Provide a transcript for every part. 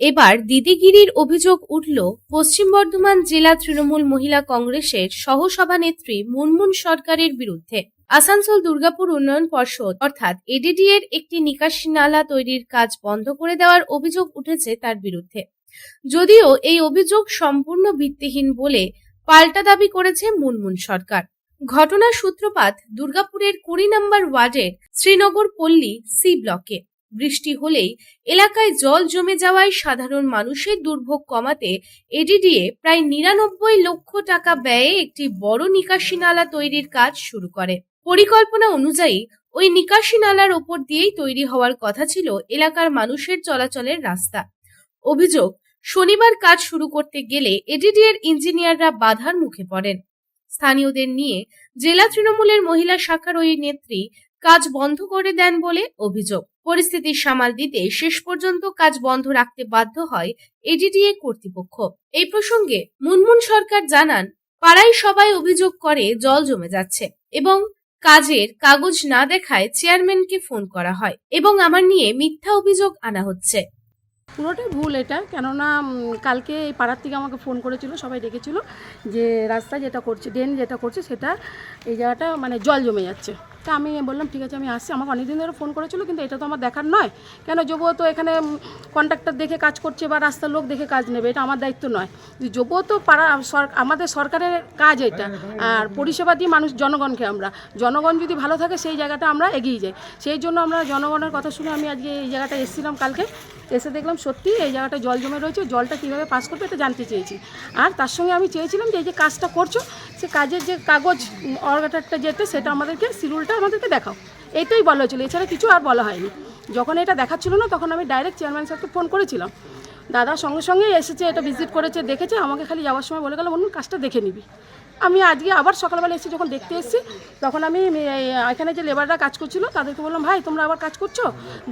এবার দিদিগিরির অভিযোগ উঠল, পশ্চিম বর্ধমান জেলা তৃণমূল মহিলা কংগ্রেসের সহসভানেত্রী মুনমুন সরকারের বিরুদ্ধে আসানসোল দুর্গাপুর উন্নয়ন পর্ষদ, অর্থাৎ এডিডি এর একটি নিকাশি নালা তৈরির কাজ বন্ধ করে দেওয়ার অভিযোগ উঠেছে তার বিরুদ্ধে। যদিও এই অভিযোগ সম্পূর্ণ ভিত্তিহীন বলে পাল্টা দাবি করেছে মুনমুন সরকার। ঘটনার সূত্রপাত দুর্গাপুরের কুড়ি নম্বর ওয়ার্ডের শ্রীনগর পল্লী সি ব্লকে। বৃষ্টি হলেই এলাকায় জল জমে যাওয়ায় সাধারণ মানুষের দুর্ভোগ কমাতে এডিডিএ প্রায় নিরানব্বই লক্ষ টাকা ব্যয়ে একটি বড় নিকাশি নালা তৈরির কাজ শুরু করে। পরিকল্পনা অনুযায়ী ওই নিকাশি নালার ওপর দিয়েই তৈরি হওয়ার কথা ছিল এলাকার মানুষের চলাচলের রাস্তা। অভিযোগ, শনিবার কাজ শুরু করতে গেলে এডিডিএর ইঞ্জিনিয়াররা বাধার মুখে পড়েন। স্থানীয়দের নিয়ে জেলা তৃণমূলের মহিলা শাখার ওই নেত্রী কাজ বন্ধ করে দেন বলে অভিযোগ। পরিস্থিতি সামাল দিতে শেষ পর্যন্ত কাজ বন্ধ রাখতে বাধ্য হয় এডিডিএ কর্তৃপক্ষ। এই প্রসঙ্গে মুনমুন সরকার জানান, পাড়ায় সবাই অভিযোগ করে জল জমে যাচ্ছে এবং কাজের কাগজ না দেখায় চেয়ারম্যানকে ফোন করা হয় এবং আমার নিয়ে মিথ্যা অভিযোগ আনা হচ্ছে। পুরোটাই ভুল এটা। কেননা কালকে এই পাড়ার থেকে আমাকে ফোন করেছিল, সবাই ডেকেছিল যে রাস্তা যেটা করছে, ড্রেন যেটা করছে, সেটা এই জায়গাটা মানে জল জমে যাচ্ছে। তা আমি বললাম, ঠিক আছে, আমি আসছি। আমাকে অনেকদিন ধরে ফোন করেছিল, কিন্তু এটা তো আমার দেখার নয়। কেন যবু তো এখানে কন্ট্রাক্টর দেখে কাজ করছে বা রাস্তার লোক দেখে কাজ নেবে, এটা আমার দায়িত্ব নয়। যবু তো পাড়া আমাদের সরকারের কাজ এটা। আর পরিষেবা দিয়ে মানুষ, জনগণকে আমরা। জনগণ যদি ভালো থাকে, সেই জায়গাটা আমরা এগিয়ে যাই। সেই জন্য আমরা জনগণের কথা শুনে আমি আজকে এই জায়গাটা এসেছিলাম কালকে। এসে দেখলাম সত্যি এই জায়গাটা জল জমে রয়েছে, জলটা কীভাবে পাস করবে এটা জানতে চেয়েছি। আর তার সঙ্গে আমি চেয়েছিলাম যে এই যে কাজটা করছ, সে কাজের যে কাগজ অর্গাটারটা যেতে সেটা আমাদেরকে সিরুলটা আমাদেরকে দেখাও। এটাই বলা হয়েছিল, এছাড়া কিছু আর বলা হয়নি। যখন এটা দেখাচ্ছিল না, তখন আমি ডাইরেক্ট চেয়ারম্যান স্যারকে ফোন করেছিলাম। দাদা সঙ্গে সঙ্গে এসেছে, এটা ভিজিট করেছে, দেখেছে, আমাকে খালি যাওয়ার সময় বলে গেল, অন্য কাজটা দেখে নিবি। আমি আজকে আবার সকালবেলা এসে যখন দেখতে এসেছি, তখন আমি এখানে যে লেবাররা কাজ করছিল, তাদেরকে বললাম, ভাই, তোমরা আবার কাজ করছ?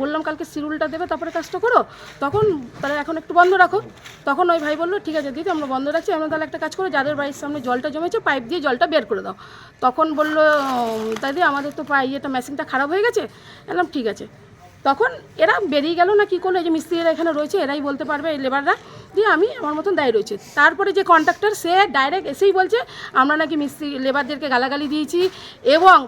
বললাম, কালকে সিরুলটা দেবে, তারপরে কাজটা করো। তখন তাহলে এখন একটু বন্ধ রাখো। তখন ওই ভাই বলল, ঠিক আছে দিদি, আমরা বন্ধ রাখছি, আমরা তাহলে একটা কাজ করো যাদের বাড়ির সামনে জলটা জমেছে পাইপ দিয়ে জলটা বের করে দাও। তখন বলল দাদি আমাদের তো পাই ইয়েটা মেশিনটা খারাপ হয়ে গেছে। বললাম, ঠিক আছে। তখন এরা বেরিয়ে গেল না কি করল? এই যে মিস্ত্রিরা এখানে রয়েছে এরাই বলতে পারবে এই লেবাররা দিয়ে আমি আমার মতন দায়ী রয়েছে। তারপরে যে কন্ট্রাক্টর সে ডাইরেক্ট এসেই বলছে আমরা নাকি মিস্ত্রি লেবারদেরকে গালাগালি দিয়েছি এবং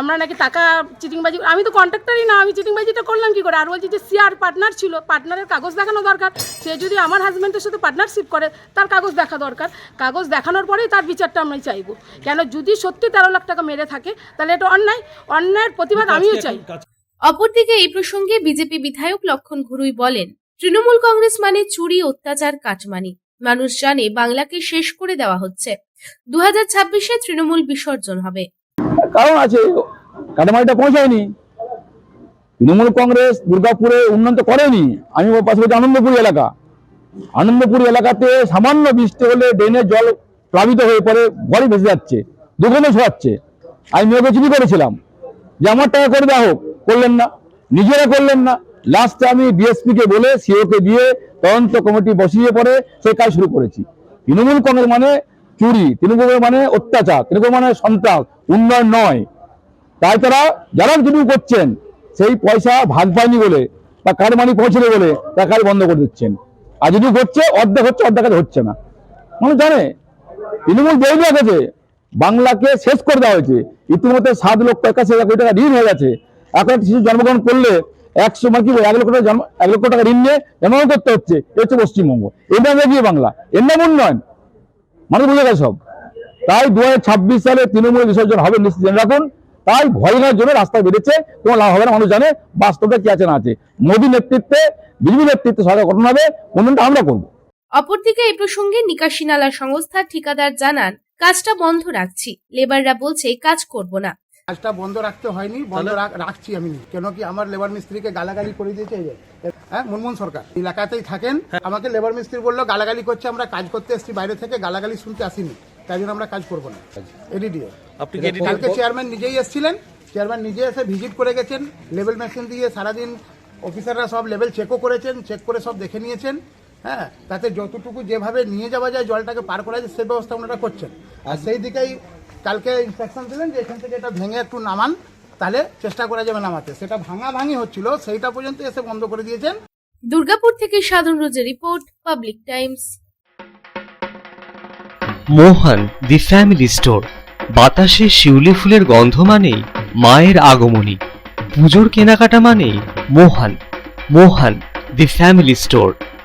আমরা নাকি টাকা চিটিংবাজি আমি তো কন্ট্রাক্টরই না আমি চিটিংবাজিটা করলাম কি করে? আর বলছি যে সিআর পার্টনার ছিল পার্টনারের কাগজ দেখানো দরকার। সে যদি আমার হাজব্যান্ডের সাথে পার্টনারশিপ করে তার কাগজ দেখা দরকার। কাগজ দেখানোর পরেই তার বিচারটা আমি চাইব। কেন? যদি সত্যি তেরো লাখ টাকা মেরে থাকে তাহলে এটা অন্যায়। অন্যায়ের প্রতিবাদ আমিও চাই। অপরদিকে এই প্রসঙ্গে বিজেপি বিধায়ক লক্ষণ ঘুরুই বলেন, তৃণমূল কংগ্রেস মানে চুরি, অত্যাচার, কাটমানি। মানুষ জানে বাংলাকে শেষ করে দেওয়া হচ্ছে। দু হাজার ছাব্বিশে তৃণমূল বিসর্জন হবে। কারণ আছে কাটামারিটা পৌঁছায়নি। তৃণমূল কংগ্রেস দুর্গাপুরে উন্নত করেনি। আমি পাশাপাশি আনন্দপুরি এলাকা। আনন্দপুর এলাকাতে সামান্য বৃষ্টি হলে ড্রেনের জল প্লাবিত হয়ে পড়ে ঘরে ভেসে যাচ্ছে, দুর্গন্ধ ছড়াচ্ছে। আমি মেয়েকে চিঠি করেছিলাম। যে আমার টাকা করে দেওয়া হোক, করলেন না। নিজেরা করলেন না। লাস্টে আমি ডিএসপি কে বলে সিও কে দিয়ে তদন্ত কমিটি বসিয়ে পরে সেই কাজ শুরু করেছি। তৃণমূল কংগ্রেস মানে চুরি, তৃণমূল মানে অত্যাচার, তৃণমূল মানে সন্ত্রাস, উন্নয়ন নয়। তাই তারা যারা চুরি করছেন, সেই পয়সা ভাগ পায়নি বলে বা কার মানি পৌঁছলে বলে তারা কাজ বন্ধ করে দিচ্ছেন। আর যদি হচ্ছে অর্ধেক হচ্ছে অর্ধেক হচ্ছে না। মানুষ জানে, তৃণমূল যেই রেখেছে বাংলাকে শেষ করে দেওয়া হয়েছে। ইতিমধ্যে সাত লক্ষ একাশি কোটি টাকা ঋণ হয়ে গেছে। এখন একটা শিশু জন্মগ্রহণ করলে একশো মানে কি বলব, এক লক্ষ টাকা জন্ম এক লক্ষ টাকা ঋণ নিয়ে জন্মগ্রহণ করতে হচ্ছে। এ হচ্ছে পশ্চিমবঙ্গ। এর নাম এগিয়ে বাংলা? এর নাম উন্নয়ন। মানুষ বুঝে গেছে সব। তাই দু হাজার ছাব্বিশ সালে তৃণমূল বিসর্জন হবে নিশ্চিত জেনে রাখুন। তাই ভয় নেওয়ার জন্য রাস্তায় বেরিয়েছে কোনো লাভ হবে না মানুষ জানে বাস্তবটা কি আছে না আছে। মোদী নেতৃত্বে বিজেপি নেতৃত্বে সরকার গঠন হবে উন্নয়নটা আমরা করব। অপরদিকে এই প্রসঙ্গে নিকাশি নালা সংস্থার ঠিকাদার জানান কাজটা বন্ধ রাখছি। লেবাররা বলছে কাজ করব না। কাজটা বন্ধ রাখতে হয়নি বন্ধ রাখছি আমি। কেন কি আমার লেবার মিস্ত্রিকে গালাগালি করে দিয়েছে? হ্যাঁ মুনমুন সরকার। এলাকাতেই থাকেন। আমাকে লেবার মিস্ত্রি বলল গালাগালি করছে আমরা কাজ করতে এসেছি বাইরে থেকে গালাগালি শুনতে আসিনি। তাই জন্য আমরা কাজ করব না। এডিডিও আপনি কালকে চেয়ারম্যান নিজেই এসেছিলেন। চেয়ারম্যান নিজে এসে ভিজিট করে গেছেন। লেভেল মেশিন দিয়ে সারাদিন অফিসাররা সব লেভেল চেকও করেছেন চেক করে সব দেখে নিয়েছেন। হ্যাঁ তাতে যতটুকু যেভাবে নিয়ে যাওয়া যায় জলটাকে পার করা যায় সে ব্যবস্থা ওনারা করছেন। আর সেই দিকেই কালকে ইনস্ট্রাকশন দিলেন যে এখান থেকে এটা ভেঙে একটু নামান তাহলে চেষ্টা করা যাবে নামাতে। সেটা ভাঙা ভাঙি হচ্ছিল সেইটা পর্যন্ত এসে বন্ধ করে দিয়েছেন। দুর্গাপুর থেকে সাধন রোজের report Public Times. Mohan the family store. বাতাসে শিউলি ফুলের গন্ধ মানেই মায়ের আগমনী। পুজোর কেনাকাটা মানেই Mohan. Mohan the family store.